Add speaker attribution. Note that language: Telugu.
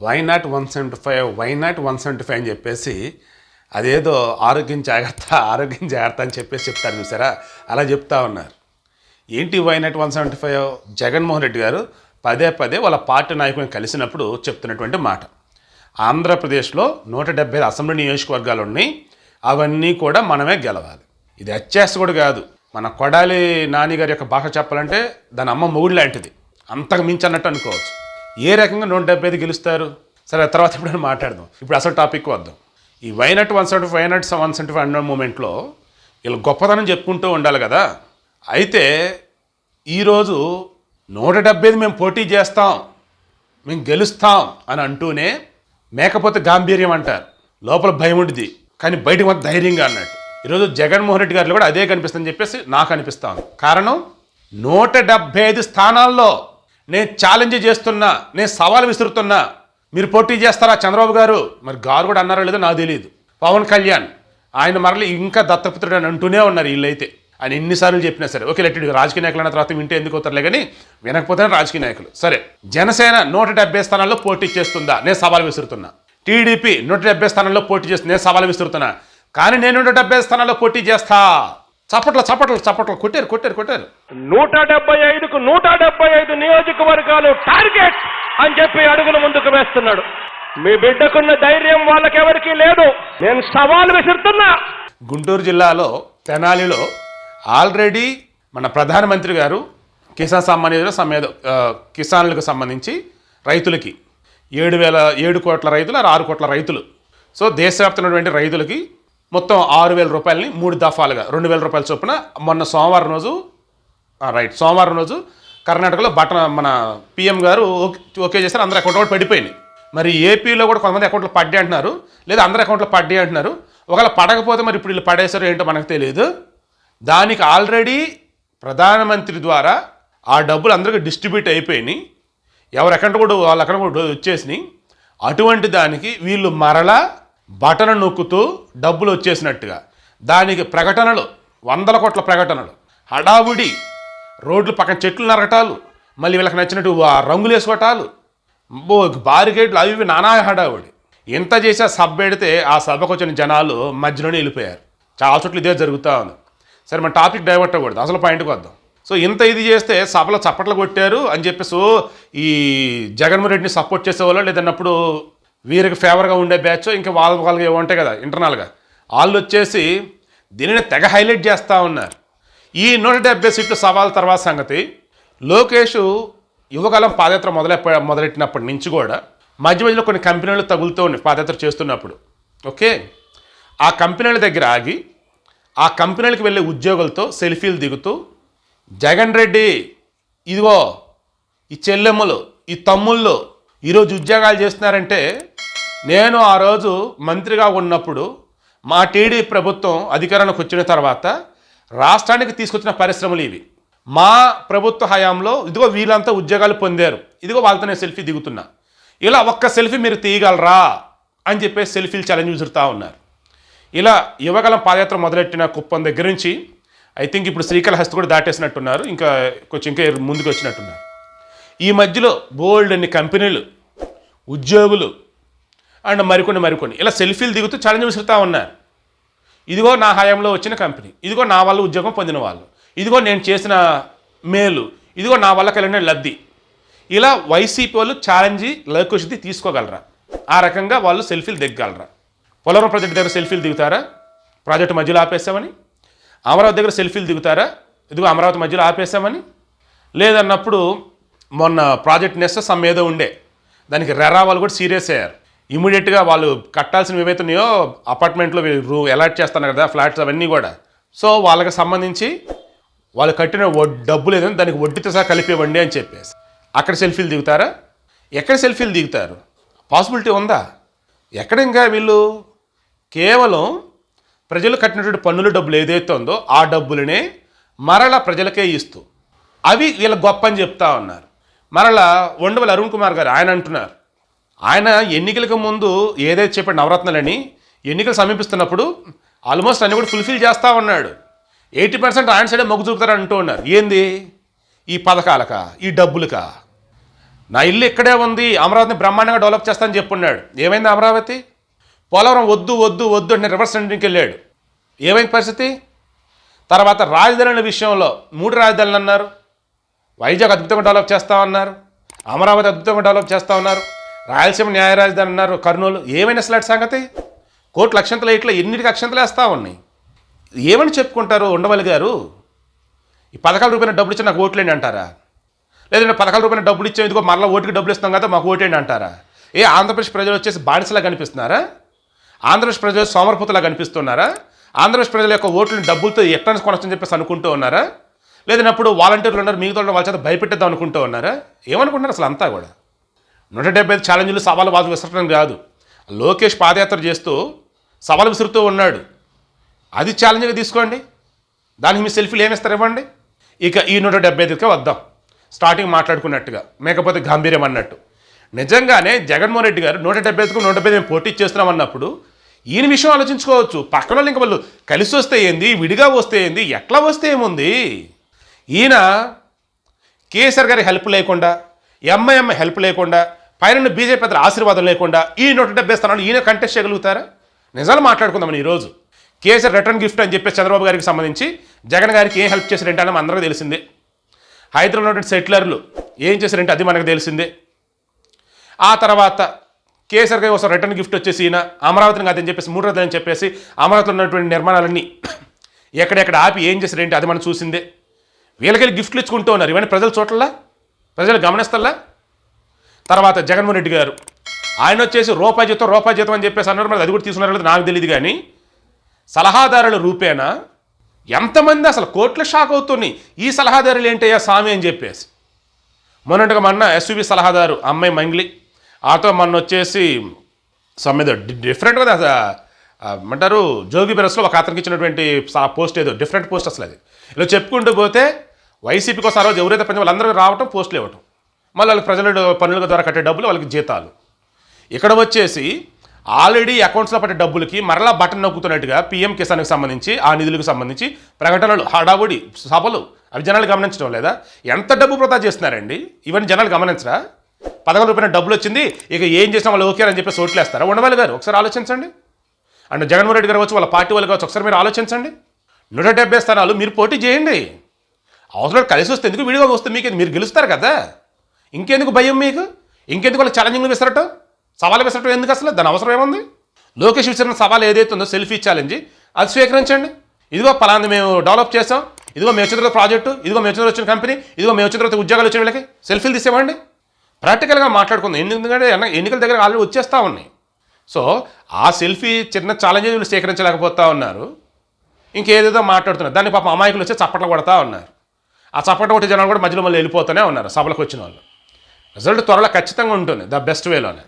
Speaker 1: Why not one seventy five why not one seventy five అని చెప్పేసి అదేదో ఆరోగ్యం జాగ్రత్త ఆరోగ్యం జాగ్రత్త అని చెప్పేసి చెప్తారు చూసారా? అలా చెప్తా ఉన్నారు. ఏంటి why not one seventy five Jaganmohan Reddy గారు పదే పదే వాళ్ళ పార్టీ నాయకులను కలిసినప్పుడు చెప్తున్నటువంటి మాట. ఆంధ్రప్రదేశ్లో నూట డెబ్బై ఐదు అసెంబ్లీ నియోజకవర్గాలు ఉన్నాయి. అవన్నీ కూడా మనమే గెలవాలి. ఇది అత్యాస కూడా కాదు. మన కొడాలి నాని గారి యొక్క భాష చెప్పాలంటే దాని అమ్మ మొగుడు లాంటిది. అంతకు మించి అన్నట్టు అనుకోవచ్చు. ఏ రకంగా నూట డెబ్బై ఐదు గెలుస్తారు? సరే ఆ తర్వాత ఎప్పుడైనా మాట్లాడదాం. ఇప్పుడు అసలు టాపిక్ వద్దాం. ఈ why not one seventy five not one seventy five hundred మూమెంట్లో వీళ్ళు గొప్పతనం చెప్పుకుంటూ ఉండాలి కదా. అయితే ఈరోజు నూట డెబ్బై ఐదు మేము పోటీ చేస్తాం మేము గెలుస్తాం అని అంటూనే మేకపోతే గాంభీర్యం అంటారు. లోపల భయం ఉంటుంది కానీ బయటకు మాత్రం ధైర్యంగా అన్నట్టు. ఈరోజు జగన్మోహన్ రెడ్డి గారిలో కూడా అదే కనిపిస్తుందని చెప్పేసి నాకు అనిపిస్తాను కారణం నూట డెబ్బై ఐదు స్థానాల్లో నేను ఛాలెంజ్ చేస్తున్నా నేను సవాల్ విసురుతున్నా. మీరు పోటీ చేస్తారా చంద్రబాబు గారు? మరి గారు కూడా అన్నారో లేదో నాకు తెలియదు పవన్ కళ్యాణ్ ఆయన మరలి ఇంకా దత్తపుత్రుడు అని అంటూనే ఉన్నారు వీళ్ళైతే. ఆయన ఎన్నిసార్లు చెప్పినా సరే ఓకే లెట్ రాజకీయ నాయకులు అన్న తర్వాత వింటే ఎందుకు అవుతారులే కానీ వినకపోతే రాజకీయ నాయకులు. సరే జనసేన నూట డెబ్బై స్థానాల్లో పోటీ చేస్తుందా? నేను సవాల్ విసురుతున్నా. టీడీపీ నూట డెబ్బై స్థానాల్లో పోటీ చేస్తుంది నేను సవాల్ విసురుతున్నా. కానీ నేను నూట డెబ్బై స్థానాల్లో పోటీ చేస్తా. చప్పట్లు చప్పట్లు చప్పట్లు. కొట్టారు కొట్టారు కొట్టారు.
Speaker 2: నూట డెబ్బై ఐదుకు నూట డెబ్బై ఐదు నియోజకవర్గాలు టార్గెట్ అని చెప్పి అడుగులు ముందుకు వేస్తున్నాడు. మీ బిడ్డకున్న ధైర్యం వాళ్ళకెవరికీ లేదు. నేను సవాల్ విసురుతున్నా.
Speaker 1: గుంటూరు జిల్లాలో తెనాలిలో ఆల్రెడీ మన ప్రధానమంత్రి గారు కిసాన్ సమ్మాన్ యోజన సమ్మేద ఆ, కిసాన్లకు సంబంధించి రైతులకి ఏడు వేల ఏడు కోట్ల రైతులు ఆరు కోట్ల రైతులు. సో దేశవ్యాప్తంగా ఉన్నటువంటి రైతులకి మొత్తం ఆరు వేల రూపాయలని మూడు దఫాలుగా రెండు వేల రూపాయల చొప్పున మొన్న సోమవారం రోజు రైట్ సోమవారం రోజు కర్ణాటకలో బటన్ మన పిఎం గారు ఓకే ఓకే చేశారు అందరి అకౌంట్ కూడా పడిపోయినాయి. మరి ఏపీలో కూడా కొంతమంది అకౌంట్లో పడ్డాయి అంటున్నారు లేదా అందరి అకౌంట్లో పడ్డాయి అంటున్నారు. ఒకవేళ పడకపోతే మరి ఇప్పుడు వీళ్ళు పడేశారో ఏంటో మనకు తెలియదు. దానికి ఆల్రెడీ ప్రధానమంత్రి ద్వారా ఆ డబ్బులు అందరికీ డిస్ట్రిబ్యూట్ అయిపోయినాయి. ఎవరి అకౌంట్ కూడా వాళ్ళ అకౌంట్ కూడా వచ్చేసినాయి. అటువంటి దానికి వీళ్ళు మరలా బటన్ నొక్కుతూ డబ్బులు వచ్చేసినట్టుగా. దానికి ప్రకటనలు వందల కోట్ల ప్రకటనలు. హడావుడి. రోడ్లు పక్కన చెట్లు నరకటాలు. మళ్ళీ వీళ్ళకి నచ్చినట్టు ఆ రంగులు వేసుకోవటాలు బో బారికేట్లు అవి ఇవి నానా హడావుడి. ఎంత చేసే సభ పెడితే ఆ సభకు వచ్చిన జనాలు మధ్యలోనే వెళ్ళిపోయారు. చాలా చోట్ల ఇదే జరుగుతూ ఉంది. సరే మన టాపిక్ డైవర్ట్ అవ్వకూడదు. అసలు పాయింట్కి వద్దాం. సో ఇంత ఇది చేస్తే సభలో చప్పట్లు కొట్టారు అని చెప్పేసి ఈ జగన్మోహన్ రెడ్డిని సపోర్ట్ చేసేవాళ్ళు? లేదన్నప్పుడు వీరికి ఫేవర్గా ఉండే బ్యాచ్ ఇంకా వాళ్ళ వాళ్ళకి ఏవో ఉంటాయి కదా ఇంటర్నల్గా వాళ్ళు వచ్చేసి దీనిని తెగ హైలైట్ చేస్తూ ఉన్నారు. ఈ నూట డెబ్బై సీట్లు సవాల్ తర్వాత సంగతి. లోకేష్ యువకాలం పాదయాత్ర మొదలై మొదలెట్టినప్పటి నుంచి కూడా మధ్య మధ్యలో కొన్ని కంపెనీలు తగులుతూ ఉన్నాయి పాదయాత్ర చేస్తున్నప్పుడు. ఓకే? ఆ కంపెనీల దగ్గర ఆగి ఆ కంపెనీలకు వెళ్ళే ఉద్యోగులతో సెల్ఫీలు దిగుతూ జగన్ రెడ్డి ఇదిగో ఈ చెల్లెమ్మలు ఈ తమ్ముళ్ళు ఈరోజు ఉద్యోగాలు చేస్తున్నారంటే నేను ఆ రోజు మంత్రిగా ఉన్నప్పుడు మా టీడీ ప్రభుత్వం అధికారానికి వచ్చిన తర్వాత రాష్ట్రానికి తీసుకొచ్చిన పరిశ్రమలు ఇవి. మా ప్రభుత్వ హయాంలో ఇదిగో వీళ్ళంతా ఉద్యోగాలు పొందారు. ఇదిగో వాళ్ళతో నేను సెల్ఫీ దిగుతున్నా. ఇలా ఒక్క సెల్ఫీ మీరు తీయగలరా? అని చెప్పేసి సెల్ఫీలు ఛాలెంజ్ విసురుతూ ఉన్నారు. ఇలా యువగలం పాదయాత్ర మొదలెట్టిన కుప్పం దగ్గర నుంచి ఐ థింక్ ఇప్పుడు శ్రీకాళహస్తి కూడా దాటేసినట్టున్నారు. ఇంకా కొంచెం ఇంకా ముందుకు వచ్చినట్టున్నారు. ఈ మధ్యలో బోల్డ్ అన్ని కంపెనీలు ఉద్యోగులు అండ్ మరికొన్ని మరికొన్ని. ఇలా సెల్ఫీలు దిగుతూ ఛాలెంజ్ విసురుతూ ఉన్నారు. ఇదిగో నా హయాంలో వచ్చిన కంపెనీ. ఇదిగో నా వల్ల ఉద్యోగం పొందిన వాళ్ళు. ఇదిగో నేను చేసిన మేలు. ఇదిగో నా వల్ల కలిగిన లబ్ధి. ఇలా వైసీపీ వాళ్ళు ఛాలెంజ్ లైకొచ్చి తీసుకోగలరా? ఆ రకంగా వాళ్ళు సెల్ఫీలు దిగగలరా? పోలవరం ప్రాజెక్ట్ దగ్గర సెల్ఫీలు దిగుతారా? ప్రాజెక్టు మధ్యలో ఆపేసామని అమరావతి దగ్గర సెల్ఫీలు దిగుతారా? ఇదిగో అమరావతి మధ్యలో ఆపేసామని లేదన్నప్పుడు మొన్న ప్రాజెక్ట్ నెస్ సమ్ ఏదో ఉండే. దానికి రెరా వాళ్ళు కూడా సీరియస్ అయ్యారు. ఇమీడియట్గా వాళ్ళు కట్టాల్సినవి ఏవైతే ఉన్నాయో అపార్ట్మెంట్లో రూ అలాట్ చేస్తున్నారు కదా ఫ్లాట్స్ అవన్నీ కూడా. సో వాళ్ళకి సంబంధించి వాళ్ళు కట్టిన డబ్బులు ఏదైనా దానికి వడ్డీతో సహా కలిపివ్వండి అని చెప్పేసి. అక్కడ సెల్ఫీలు దిగుతారా? ఎక్కడ సెల్ఫీలు దిగుతారు? పాసిబిలిటీ ఉందా? ఎక్కడ ఇంకా వీళ్ళు? కేవలం ప్రజలు కట్టినటువంటి పన్నుల డబ్బులు ఏదైతే ఉందో ఆ డబ్బులనే మరల ప్రజలకే ఇస్తూ. అవి వీళ్ళ గొప్ప అని చెప్తా ఉన్నారు. మరలా ఉండవల్లి అరుణ్ కుమార్ గారు ఆయన అంటున్నారు. ఆయన ఎన్నికలకు ముందు ఏదైతే చెప్పాడు నవరత్నాలని ఎన్నికలు సమీపిస్తున్నప్పుడు ఆల్మోస్ట్ అన్ని కూడా ఫుల్ఫిల్ చేస్తూ ఉన్నాడు. ఎయిటీ పర్సెంట్ ఆయన సైడే మొగ్గు చూపుతారని అంటూ ఉన్నారు. ఏంది? ఈ పథకాలకా ఈ డబ్బులక. నా ఇల్లు ఇక్కడే ఉంది అమరావతిని బ్రహ్మాండంగా డెవలప్ చేస్తానని చెప్పున్నాడు. ఏమైంది అమరావతి? పోలవరం వద్దు వద్దు వద్దు అంటే రివర్స్ ఎండింగ్కి వెళ్ళాడు. ఏమైంది పరిస్థితి? తర్వాత రాజధానుల విషయంలో మూడు రాజధానులు అన్నారు. వైజాగ్ అద్భుతంగా డెవలప్ చేస్తామన్నారు అమరావతి అద్భుతంగా డెవలప్ చేస్తా ఉన్నారు. రాయలసీమ న్యాయరాజధాని అన్నారు కర్నూలు. ఏమైనా అసలు సంగతి? కోట్లు అక్షంతలు ఇట్లా ఎన్నిటికి అక్షంతలు వేస్తూ ఉన్నాయి. ఏమని చెప్పుకుంటారు ఉండవల్లి గారు? ఈ పథకాల రూపాయల డబ్బులు ఇచ్చి నాకు ఓట్లేండి అంటారా? లేదంటే పథకాల రూపాయల డబ్బులు ఇచ్చే ఇదిగో మరలా ఓటుకి డబ్బులు ఇస్తాం కదా మాకు ఓటేండి అంటారా? ఏ ఆంధ్రప్రదేశ్ ప్రజలు వచ్చేసి బానిసలా కనిపిస్తున్నారా? ఆంధ్రప్రదేశ్ ప్రజలు సోమరపుతలా కనిపిస్తున్నారా? ఆంధ్రప్రదేశ్ ప్రజల యొక్క ఓట్లను డబ్బులతో ఎక్కడ కొనొచ్చని చెప్పేసి అనుకుంటూ ఉన్నారా? లేదన్నప్పుడు వాలంటీర్లు ఉన్నారు మిగతా వాళ్ళ చేత భయపెట్టేద్దాం అనుకుంటూ ఉన్నారా? ఏమనుకుంటున్నారు అసలు అంతా కూడా? నూట డెబ్బై ఐదు ఛాలెంజ్లు సవాలు వాళ్ళు విసరడం కాదు. లోకేష్ పాదయాత్ర చేస్తూ సవాలు విసురుతూ ఉన్నాడు. అది ఛాలెంజ్గా తీసుకోండి. దానికి మీ సెల్ఫీలు ఏమిస్తారు ఇవ్వండి. ఇక ఈ నూట డెబ్బై ఐదుకే వద్దాం. స్టార్టింగ్ మాట్లాడుకున్నట్టుగా మేకపోతే గాంభీర్యం అన్నట్టు. నిజంగానే జగన్మోహన్ రెడ్డి గారు నూట డెబ్బై ఐదుకు నూట డెబ్బై ఐదు పోటీ చేస్తున్నాం అన్నప్పుడు ఈయన విషయం ఆలోచించుకోవచ్చు. పక్కన వాళ్ళు ఇంకా వాళ్ళు కలిసి వస్తే ఏంది? విడిగా వస్తే ఏంది? ఎట్లా వస్తే ఏముంది? ఈయన కేసీఆర్ గారి హెల్ప్ లేకుండా ఎంఐఎం హెల్ప్ లేకుండా పైన బీజేపీ పెద్దల ఆశీర్వాదం లేకుండా ఈ నూట డెబ్బై స్థానాలు ఈయన కంటెస్ట్ చేయగలుగుతారా? నిజాలు మాట్లాడుకుందామని ఈరోజు. కేసీఆర్ రిటర్న్ గిఫ్ట్ అని చెప్పేసి చంద్రబాబు గారికి సంబంధించి జగన్ గారికి ఏం హెల్ప్ చేశారంటే అని అందరికీ తెలిసిందే. హైదరాబాద్ ఉన్నటువంటి సెటిలర్లు ఏం చేశారంటే అది మనకు తెలిసిందే. ఆ తర్వాత కేసీఆర్ గారి కోసం రిటర్న్ గిఫ్ట్ వచ్చేసి ఈయన అమరావతిని కాదని చెప్పేసి మూడు రోజులని చెప్పేసి అమరావతిలో ఉన్నటువంటి నిర్మాణాలన్నీ ఎక్కడెక్కడ ఆపి ఏం చేశారంటే అది మనం చూసిందే. వీళ్ళకెళ్ళి గిఫ్ట్లు ఇచ్చుకుంటూ ఉన్నారు. ఇవన్నీ ప్రజల చోట్ల ప్రజలు గమనిస్తల్లా? తర్వాత జగన్మోహన్ రెడ్డి గారు ఆయన వచ్చేసి రూపాయి జీతం రూపాయి జీతం అని చెప్పేసి అన్నారు మరి అది కూడా తీసుకున్నారో లేదో నాకు తెలియదు కానీ సలహాదారుల రూపేణా ఎంతమంది అసలు కోట్లు షాక్ అవుతున్నాయి. ఈ సలహాదారులు ఏంటయ్యా స్వామి అని చెప్పేసి. మొన్నటిగా మొన్న ఎస్యూబి సలహాదారు అమ్మాయి మంగ్లి ఆతో మొన్న వచ్చేసి సమ్ డిఫరెంట్ కదా అంటారు ఏమంటారు జోగి బెరస్లో ఒక అతనికి ఇచ్చినటువంటి పోస్ట్ ఏదో డిఫరెంట్ పోస్ట్ అసలు అది. ఇలా చెప్పుకుంటూ పోతే వైసీపీ కోసం ఆ రోజు ఎవరైతే పని వాళ్ళందరూ రావటం పోస్టులు ఇవ్వటం. మళ్ళీ వాళ్ళకి ప్రజల పనుల ద్వారా కట్టే డబ్బులు వాళ్ళకి జీతాలు. ఇక్కడ వచ్చేసి ఆల్రెడీ అకౌంట్స్లో పట్టే డబ్బులకి మరలా బటన్ నొక్కుతున్నట్టుగా పీఎం కిసాన్కి సంబంధించి ఆ నిధులకు సంబంధించి ప్రకటనలు హడావుడి సభలు అవి జనాలు గమనించడం లేదా? ఎంత డబ్బు వృధా చేస్తున్నారండి? ఇవన్నీ జనాలు గమనించరా? పదకొండు రూపాయల డబ్బులు వచ్చింది ఇక ఏం చేసినా వాళ్ళు ఓకే అని చెప్పేసి ఓట్లేస్తారా? ఉండవాలి గారు ఒకసారి ఆలోచించండి. అండ్ జగన్మోహన్ రెడ్డి గారు వచ్చి వాళ్ళ పార్టీ వాళ్ళు కావచ్చు ఒకసారి మీరు ఆలోచించండి. నూట డెబ్బై స్థానాలు మీరు పోటీ చేయండి. అవసరం కలిసి వస్తే ఎందుకు విడిగా వస్తే మీకు మీరు గెలుస్తారు కదా? ఇంకెందుకు భయం మీకు? ఇంకెందుకు వాళ్ళు ఛాలెంజింగ్లు విసరటం? సవాలు విసరటం ఎందుకు అసలు? దాని అవసరం ఏముంది? లోకేష్ విసిరిన సవాల్ ఏదైతే ఉందో సెల్ఫీ ఛాలెంజ్ అది స్వీకరించండి. ఇదిగో పలాంది మేము డెవలప్ చేస్తాం ఇదిగో మేము వచ్చిన ప్రాజెక్టు ఇదిగో మేము వచ్చిన వచ్చిన కంపెనీ ఇదిగో మేము వచ్చిన తర్వాత ఉద్యోగాలు వచ్చిన వీళ్ళకి సెల్ఫీలు తీసేవ్వండి ప్రాక్టికల్గా మాట్లాడుకుందాం. ఎందుకంటే ఎన్నికల దగ్గర ఆల్రెడీ వచ్చేస్తూ ఉన్నాయి. సో ఆ సెల్ఫీ చిన్న ఛాలెంజ్ వీళ్ళు స్వీకరించలేకపోతా ఉన్నారు. ఇంకేదేదో మాట్లాడుతున్నారు. దాన్ని పాపం అమాయకులు వచ్చి చప్పట్లు కొడతా ఉన్నారు. ఆ చప్పట కొట్టే జనాలు కూడా మధ్యలో మళ్ళీ వెళ్ళిపోతూనే ఉన్నారు సభలకు వచ్చిన వాళ్ళు. రిజల్ట్ త్వరలో ఖచ్చితంగా ఉంటుంది ద బెస్ట్ వేలోనే.